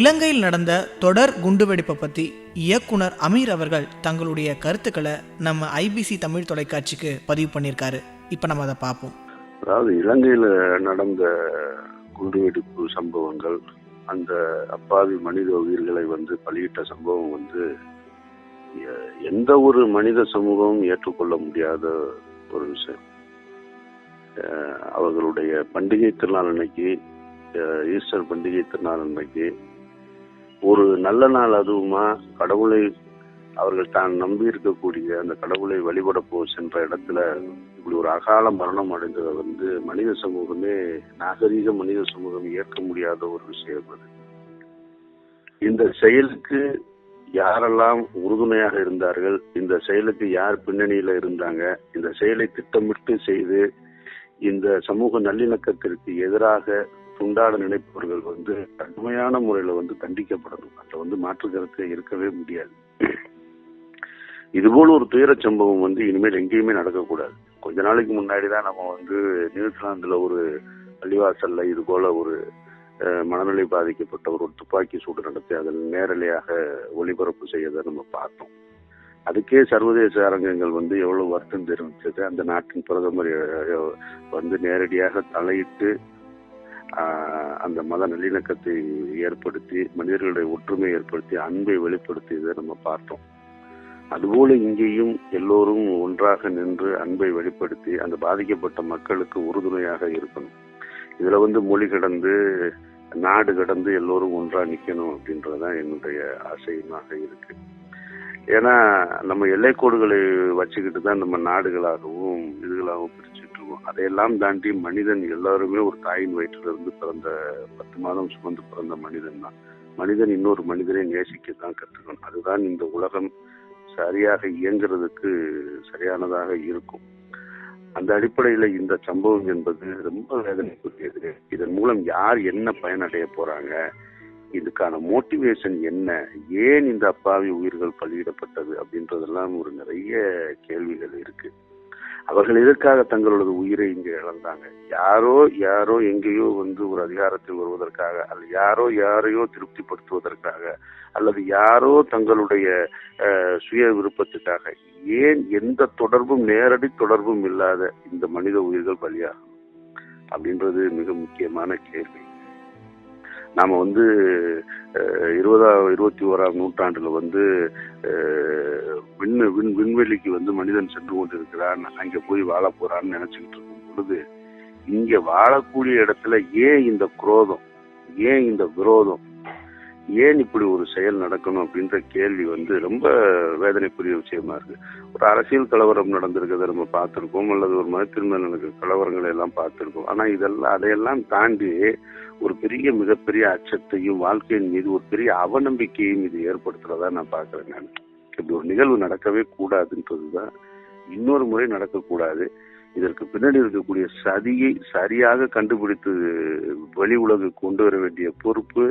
இலங்கையில் நடந்த தொடர் குண்டுவெடிப்பை பற்றி இயக்குனர் அமீர் அவர்கள் தங்களுடைய கருத்துக்களை நம்ம ஐபிசி தமிழ் தொலைக்காட்சிக்கு பதிவு பண்ணியிருக்காரு. இப்போ நம்ம அதை பார்ப்போம். அதாவது இலங்கையில் நடந்த குண்டுவெடிப்பு சம்பவங்கள் அந்த அப்பாவி மனித உயிர்களை வந்து பலியிட்ட சம்பவம் வந்து எந்த ஒரு மனித சமூகமும் ஏற்றுக்கொள்ள முடியாத ஒரு விஷயம். அவர்களுடைய பண்டிகை திருநாள் அன்னைக்கு ஈஸ்டர் பண்டிகை திருநாள் அன்னைக்கு ஒரு நல்ல நாள் அதுவுமா? கடவுளை அவர்கள் தான் நம்பி இருக்கக்கூடிய அந்த கடவுளை வழிபட போ சென்ற இடத்துல இப்படி ஒரு அகால மரணம் அடைந்ததை வந்து மனித சமூகமே நாகரீக மனித சமூகம் ஏற்க முடியாத ஒரு விஷயம் அது. இந்த செயலுக்கு யாரெல்லாம் உறுதுணையாக இருந்தார்கள் இந்த செயலுக்கு யார் பின்னணியில இருந்தாங்க இந்த செயலை திட்டமிட்டு செய்து இந்த சமூக நல்லிணக்கத்திற்கு எதிராக துண்டாட நினைப்பவர்கள் வந்து கடுமையான முறையில வந்து தண்டிக்கப்படணும். அதுல வந்து மாற்று கருத்து இருக்கவே முடியாது. இதுபோல ஒரு துயரச் சம்பவம் வந்து இனிமேல் எங்கேயுமே நடக்கக்கூடாது. கொஞ்ச நாளைக்கு முன்னாடி தான் நம்ம வந்து நியூசிலாந்துல ஒரு பள்ளிவாசல்ல இது போல ஒரு மனநிலை பாதிக்கப்பட்ட ஒரு துப்பாக்கி சூடு நடத்தி அதில் நேரலையாக ஒளிபரப்பு செய்யதை நம்ம பார்த்தோம். அதுக்கே சர்வதேச அரங்கங்கள் வந்து எவ்வளவு வருத்தம் தெரிவித்தது. அந்த நாட்டின் பிரதமர் வந்து நேரடியாக தலையிட்டு அந்த மத நல்லிணக்கத்தை ஏற்படுத்தி மனிதர்களுடைய ஒற்றுமை ஏற்படுத்தி அன்பை வெளிப்படுத்தியதை நம்ம பார்த்தோம். அதுபோல இங்கேயும் எல்லோரும் ஒன்றாக நின்று அன்பை வெளிப்படுத்தி அந்த பாதிக்கப்பட்ட மக்களுக்கு உறுதுணையாக இருக்கணும். இதுல வந்து மொழி கடந்து நாடு கடந்து எல்லோரும் ஒன்றா நிக்கணும் அப்படின்றதான் என்னுடைய ஆசையுமாக இருக்கு. ஏன்னா நம்ம எல்லைக்கோடுகளை வச்சுக்கிட்டு தான் நம்ம நாடுகளாகவும் இதுகளாகவும் பிரிச்சுட்டு இருக்கும் அதையெல்லாம் தாண்டி மனிதன் எல்லாருமே ஒரு தாயின் வயிற்றிலிருந்து பிறந்த பத்து மாதம் சுமந்து பிறந்த மனிதன் தான். மனிதன் இன்னொரு மனிதனை நேசிக்க தான் கற்றுக்கணும். அதுதான் இந்த உலகம் சரியாக இயங்குறதுக்கு சரியானதாக இருக்கும். அந்த அடிப்படையில இந்த சம்பவம் என்பது ரொம்ப வேதனைக்குரியது இதன் மூலம் யார் என்ன பயனடைய போறாங்க? இதுக்கான மோட்டிவேஷன் என்ன? ஏன் இந்த அப்பாவி உயிர்கள் பலியிடப்பட்டது? அப்படின்றதெல்லாம் ஒரு நிறைய கேள்விகள் இருக்கு. அவர்கள் எதற்காக தங்களோட உயிரை இங்கே இழந்தாங்க? யாரோ யாரோ எங்கேயோ வந்து ஒரு அதிகாரத்தில் வருவதற்காக அல்லது யாரோ யாரையோ திருப்திப்படுத்துவதற்காக அல்லது யாரோ தங்களுடைய சுய விருப்பத்துக்காக. ஏன் எந்த தொடர்பும் நேரடி தொடர்பும் இல்லாத இந்த மனித உயிர்கள் பலியாகும்? அப்படின்றது மிக முக்கியமான கேள்வி. நாம வந்து இருபதா இருபதாம் இருபத்தி ஓராம் நூற்றாண்டுல வந்து அஹ், விண் விண்வெளிக்கு வந்து மனிதன் சென்று கொண்டிருக்கிறான் அங்க போய் வாழ போறான்னு நினைச்சுக்கிட்டு இருக்கும் பொழுது இங்க வாழக்கூடிய இடத்துல ஏன் இந்த குரோதம்? ஏன் இந்த விரோதம்? ஏன் இப்படி ஒரு செயல் நடக்கணும் அப்படின்ற கேள்வி வந்து ரொம்ப வேதனைக்குரிய விஷயமா இருக்கு. ஒரு அரசியல் கலவரம் நடந்திருக்கிறத நம்ம பார்த்திருக்கோம் அல்லது ஒரு மதத்தின் மேல் நடக்கிற கலவரங்களை எல்லாம் பார்த்திருக்கோம். ஆனா இதெல்லாம் அதையெல்லாம் தாண்டி ஒரு பெரிய மிகப்பெரிய அச்சத்தையும் வாழ்க்கையின் மீது ஒரு பெரிய அவநம்பிக்கையும் இது ஏற்படுத்துறதா நான் பாக்குறேன் நான். இப்படி ஒரு நிகழ்வு நடக்கவே கூடாதுன்றதுதான் இன்னொரு முறை நடக்கக்கூடாது இதற்கு பின்னாடி இருக்கக்கூடிய சதியை சரியாக கண்டுபிடித்து வெளி உலகு கொண்டு வர வேண்டிய பொறுப்பு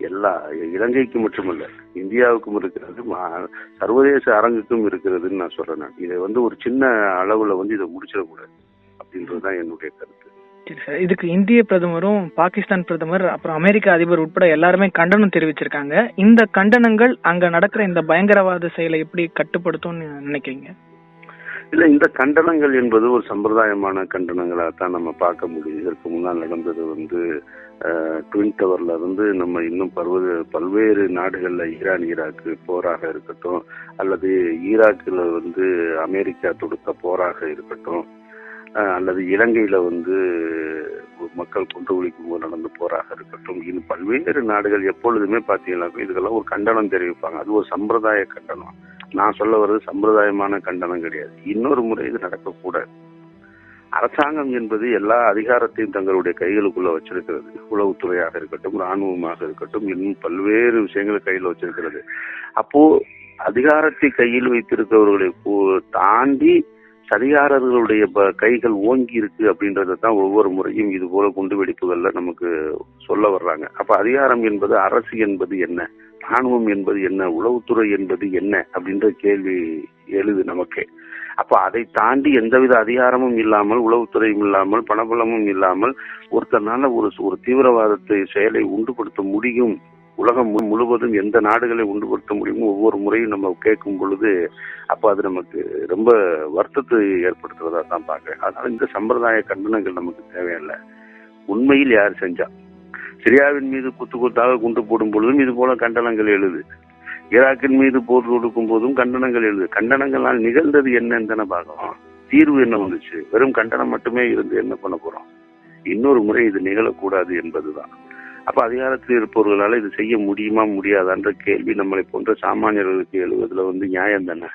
எல்லா இலங்கைக்கு மட்டுமல்ல இந்தியாவுக்கும் இருக்கிறது மா- சர்வதேச அரங்குக்கும் இருக்கிறதுன்னு நான் சொல்றேன் நான். இதை வந்து ஒரு சின்ன அளவுல வந்து இதை முடிச்சிடக்கூடாது அப்படின்றதுதான் என்னுடைய கருத்து இதுக்கு இந்திய பிரதமரும் பாகிஸ்தான் பிரதமர் அப்புறம் அமெரிக்க அதிபர் உட்பட எல்லாருமே கண்டனம் தெரிவிச்சிருக்காங்க. இந்த கண்டனங்கள் அங்க நடக்கிற இந்த பயங்கரவாத செயலை எப்படி கட்டுப்படுத்தும்னு நினைக்கிறீங்க? இல்ல இந்த கண்டனங்கள் என்பது ஒரு சம்பிரதாயமான கண்டனங்களாக தான் நம்ம பார்க்க முடியும் இதற்கு முன்னால் நடந்தது வந்து ட்வின் டவர்ல இருந்து நம்ம இன்னும் பல்வேறு பல்வேறு நாடுகள்ல ஈரான் ஈராக்கு போராக இருக்கட்டும் அல்லது ஈராக்கில் வந்து அமெரிக்கா தொடுத்த போராக இருக்கட்டும் அல்லது இலங்கையில வந்து மக்கள் குண்டு ஒழிக்கும் போது நடந்த போராக இருக்கட்டும் இன்னும் பல்வேறு நாடுகள் எப்பொழுதுமே பார்த்தீங்கன்னா இதுக்கெல்லாம் ஒரு கண்டனம் தெரிவிப்பாங்க. அது ஒரு சம்பிரதாய கண்டனம். நான் சொல்ல வர்றது சம்பிரதாயமான கண்டனம் கிடையாது. இன்னொரு முறை இது நடக்கக்கூடாது. அரசாங்கம் என்பது எல்லா அதிகாரத்தையும் தங்களுடைய கைகளுக்குள்ள வச்சிருக்கிறது. உளவுத்துறையாக இருக்கட்டும் ராணுவமாக இருக்கட்டும் இன்னும் பல்வேறு விஷயங்களை கையில் வச்சிருக்கிறது. அப்போ அதிகாரத்தை கையில் வைத்திருக்கிறவர்களை போ- தாண்டி சதிகாரர்களுடைய ப- கைகள் ஓங்கி இருக்கு அப்படின்றத தான் ஒவ்வொரு முறையும் இது போல குண்டு வெடிப்புகள்ல நமக்கு சொல்ல வர்றாங்க. அப்ப அதிகாரம் என்பது அரசு என்பது என்ன? ராணுவம் என்பது என்ன? உளவுத்துறை என்பது என்ன? அப்படின்ற கேள்வி எழுது நமக்கே. அப்ப அதை தாண்டி எந்தவித அதிகாரமும் இல்லாமல் உளவுத்துறையும் இல்லாமல் பணபலமும் இல்லாமல் ஒருத்தனால ஒரு ஒரு தீவிரவாதத்தை செயலை உண்டுபடுத்த முடியும் உலகம் மு- முழுவதும் எந்த நாடுகளை உண்டுபடுத்த முடியுமோ ஒவ்வொரு முறையும் நம்ம கேட்கும் பொழுது அப்போ அது நமக்கு ரொம்ப வருத்தத்தை ஏற்படுத்துவதா தான் பார்க்குறேன். அதனால இந்த சம்பிரதாய கண்டனங்கள் நமக்கு தேவையில்லை. உண்மையில் யார் செஞ்சா? சிரியாவின் மீது குத்து குத்தாக குண்டு போடும் பொழுதும் இது போல கண்டனங்கள் எழுது. ஈராக்கின் மீது போர் தொடுக்கும் போதும் கண்டனங்கள் எழுது. கண்டனங்களால் நிகழ்ந்தது என்னன்னு தானே பார்க்கணும் தீர்வு என்ன வந்துச்சு? வெறும் கண்டனம் மட்டுமே இருந்து என்ன பண்ண போறோம்? இன்னொரு முறை இது நிகழக்கூடாது என்பதுதான். அப்ப அதிகாரத்தில் இருப்பவர்களால இது செய்ய முடியுமா முடியாதான்ற கேள்வி நம்மளை போன்ற சாமானியர்களுக்கு எழுவதுல வந்து நியாயம் தானே?